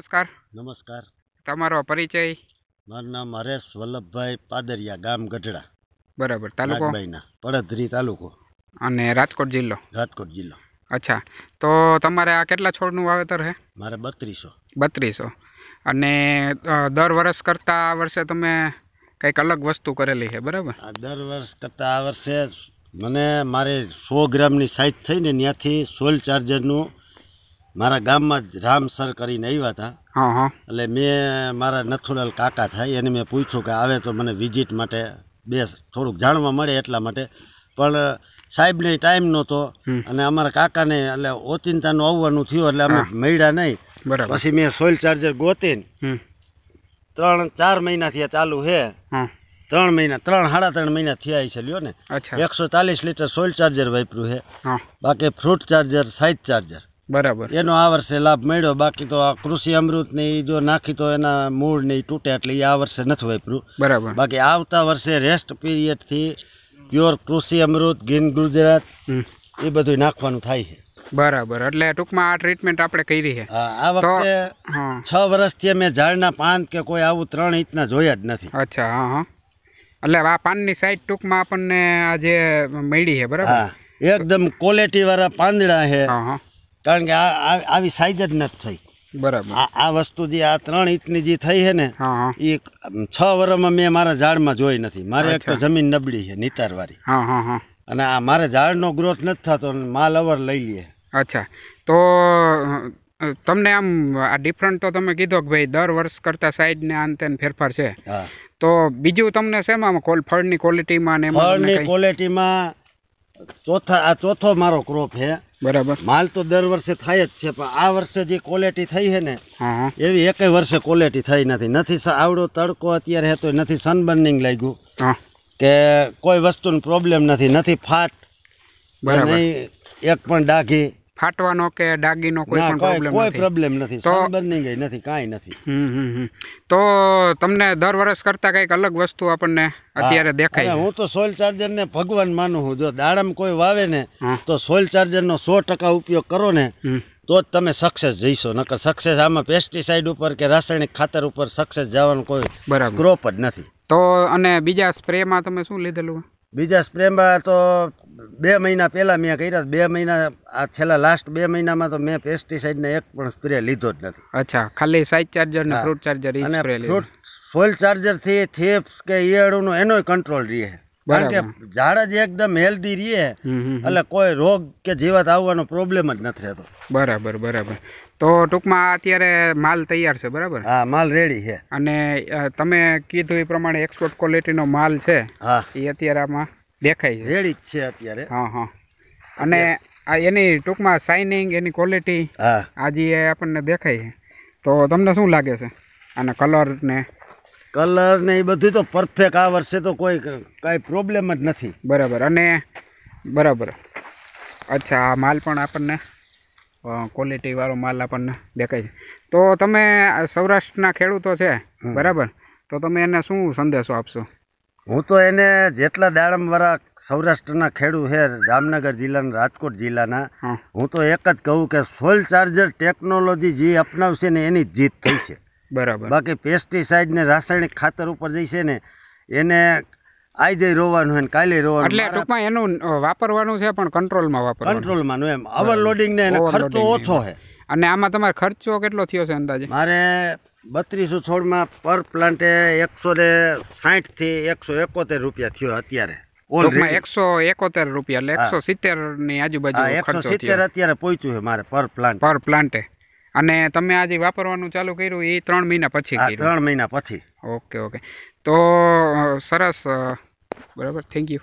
નમસ્કાર. નમસ્કાર. તમારો પરિચય? મારું નામ હરેશ વલ્લભભાઈ પાદરિયા ગામ ગઢડા. બરાબર. તાલુકો? પડધરી તાલુકો. અને રાજકોટ જિલ્લો? રાજકોટ જિલ્લો. અચ્છા. તો તમારે આ કેટલા છોડનું વાવેતર છે? મારે બત્રીસો. બત્રીસો. અને દર વર્ષ કરતાં આ વર્ષે તમે કંઈક અલગ વસ્તુ કરેલી છે બરાબર? આ દર વર્ષ કરતાં આ વર્ષે મને મારે સો ગ્રામની સાઈઝ થઈને ત્યાંથી સોઇલ ચાર્જરનું મારા ગામમાં જ રામ સર કરીને આવ્યા હતા. એટલે મેં મારા નથુલાલ કાકા થાય એને મેં પૂછ્યું કે આવે તો મને વિઝિટ માટે બે થોડુંક જાણવા મળે એટલા માટે. પણ સાહેબને ટાઈમ નહોતો અને અમારા કાકાને એટલે ઓચિંતાનું આવવાનું થયું એટલે અમે મળ્યા નહીં. બરાબર. પછી મેં સોઇલ ચાર્જર ગોતીને ત્રણ ચાર મહિનાથી આ ચાલુ છે હા. ત્રણ મહિના ત્રણ સાડા ત્રણ મહિના થયા છે લ્યો ને. એકસો ચાલીસ લીટર સોઇલ ચાર્જર વાપર્યું છે બાકી ફ્રૂટ ચાર્જર સાઇઝ ચાર્જર બરાબર. એનો આ વર્ષે લાભ મળ્યો બાકી તો આ કૃષિ અમૃત ને એ જો નાખી તો એના મૂળ ને તૂટે એટલે એ આ વર્ષે નથી વાપર્યું. બરાબર. બાકી આવતા વર્ષે રેસ્ટ પીરિયડથી પ્યોર કૃષિ અમૃત ગીન ગુજરાત એ બધું નાખવાનું થાય છે. બરાબર. એટલે ટૂંકમાં આ ટ્રીટમેન્ટ આપણે કરી છે. આ આ વખતે છ વર્ષથી અમે ઝાડના પાન કે કોઈ આવું ત્રણ ઇંચના જોયા જ નથી. અચ્છા હા હા. એટલે આ પાનની સાઈડ ટૂંકમાં આપણને આ જે મળી છે બરાબર? એકદમ ક્વોલિટી વાળા પાંદડા છે. હા હા. કારણ કે આ આવી સાઈઝ જ નથી થઈ. બરાબર. આ વસ્તુ જે આ ત્રણ ઇંચની જે થઈ છે ને એ છ વર્ષમાં મેં મારા ઝાડમાં જોઈ નથી. મારે એક તો જમીન નબળી છે નિતારવાળી. હા હા હા. અને આ મારે ઝાડનો ગ્રોથ નથી થતો માલ અવર લઈ લઈએ અચ્છા. તો તમને આમ આ ડિફરન્ટ તો તમે કીધો કે ભાઈ દર વર્ષ કરતાં સાઈડ ને આન ફેરફાર છે. હા. તો બીજું તમને શેમાં કોલ ફળની ક્વોલિટીમાં ને ફળની ક્વોલિટીમાં ચોથા આ ચોથો મારો ક્રોપ છે. બરાબર. માલ તો દર વર્ષે થાય જ છે પણ આ વર્ષે જે ક્વોલિટી થઈ છે ને એવી એકેય વર્ષે ક્વોલિટી થઈ નથી. નથી આવડો તડકો અત્યારે હતો નથી સનબર્નિંગ લાગ્યું. કે કોઈ વસ્તુનો પ્રોબ્લેમ નથી નથી ફાટ બરાબર. નહીં એક પણ ડાઘી ફાટવાનો કે ડાગીનો કોઈ પણ પ્રોબ્લેમ કોઈ પ્રોબ્લેમ નથી. તો- સનબર્નિંગ નથી કાંઈ નથી. તો તમને દર વર્ષ કરતાં કંઈક અલગ વસ્તુ આપણને અત્યારે દેખાય હું તો સોઇલ ચાર્જર ને ભગવાન માનું છું. જો દાડમ કોઈ વાવે ને તો સોઇલ ચાર્જર નો સો ટકા ઉપયોગ કરો ને તો જ તમે સક્સેસ જઈશો. નકર સક્સેસ આમાં પેસ્ટિસાઇડ ઉપર કે રાસાયણિક ખાતર ઉપર સક્સેસ જવાનું કોઈ બરાબર. ક્રોપ જ નથી. તો અને બીજા સ્પ્રેમાં તમે શું લીધેલું? બીજા સ્પ્રેમાં તો બે મહિના પહેલાં મેં કર્યા બે મહિના આ છેલ્લા લાસ્ટ બે મહિનામાં તો મેં પેસ્ટિસાઇડને એક પણ સ્પ્રે લીધો જ નથી. અચ્છા ખાલી સાઇડ ચાર્જર ને ફ્રૂટ ચાર્જર અને ફ્રૂટ સોઇલ ચાર્જરથી થેપ્સ કે ઈયળોનું એનોય કંટ્રોલ રહે. કારણ કે ઝાડ જ એકદમ હેલ્ધી રહે. એટલે કોઈ રોગ કે જીવાત આવવાનો પ્રોબ્લેમ જ નથી રહેતો. બરાબર બરાબર. તો ટૂંકમાં અત્યારે માલ તૈયાર છે બરાબર? હા માલ રેડી છે. અને તમે કીધું એ પ્રમાણે એક્સપોર્ટ ક્વોલિટીનો માલ છે. હા. એ અત્યારે આમાં દેખાય છે. રેડી જ છે અત્યારે. હા હા. અને આ એની ટૂંકમાં શાઇનિંગ એની ક્વોલિટી હા. એ જે આપણને દેખાય છે. તો તમને શું લાગે છે? આના કલર ને? કલર ને એ બધું તો પરફેક્ટ આ વર્ષે તો કોઈ કાંઈ પ્રોબ્લેમ જ નથી. બરાબર. અને બરાબર. અચ્છા આ માલ પણ આપણને ક્વોલિટી વાળો માલ આપણને દેખાય છે. તો તમે સૌરાષ્ટ્રના ખેડૂતો છે બરાબર? તો તમે એને શું સંદેશો આપશો? હું તો એને જેટલા દાડમવાળા સૌરાષ્ટ્રના ખેડૂત છે જામનગર જિલ્લાના રાજકોટ જિલ્લાના હું. તો એક જ કહું કે સોઇલ ચાર્જર ટેકનોલોજી જે અપનાવશે ને એની જીત થઈ છે બરાબર. બાકી પેસ્ટિસાઇડ ને રાસાયણિક ખાતર ઉપર જઈ છે ને એને આજે રોવાનું હોય ને કાલે રોવાનું. એટલે ટૂંકમાં એનું વાપરવાનું છે પણ કંટ્રોલમાં વાપરવાનું. કંટ્રોલમાં એમ. ઓવરલોડિંગ ને એને ખર્ચો ઓછો છે અને આમાં તમારે ખર્ચો કેટલો થયો છે અંદાજે? મારે બત્રીસો છોડમાં પર પ્લાન્ટે એકસો ને સાઠથી એકસો એકોતેર રૂપિયા થયો અત્યારે. એકસો એકોતેર રૂપિયા એટલે એકસો સિત્તેરની આજુબાજુ એકસો સિત્તેર અત્યારે પહોંચ્યું છે મારે પર પ્લાન્ટ. પર પ્લાન્ટે. અને તમે આજે વાપરવાનું ચાલુ કર્યું એ ત્રણ મહિના પછી ત્રણ મહિના પછી. Okay okay. તો સરસ बराबर थैंक यू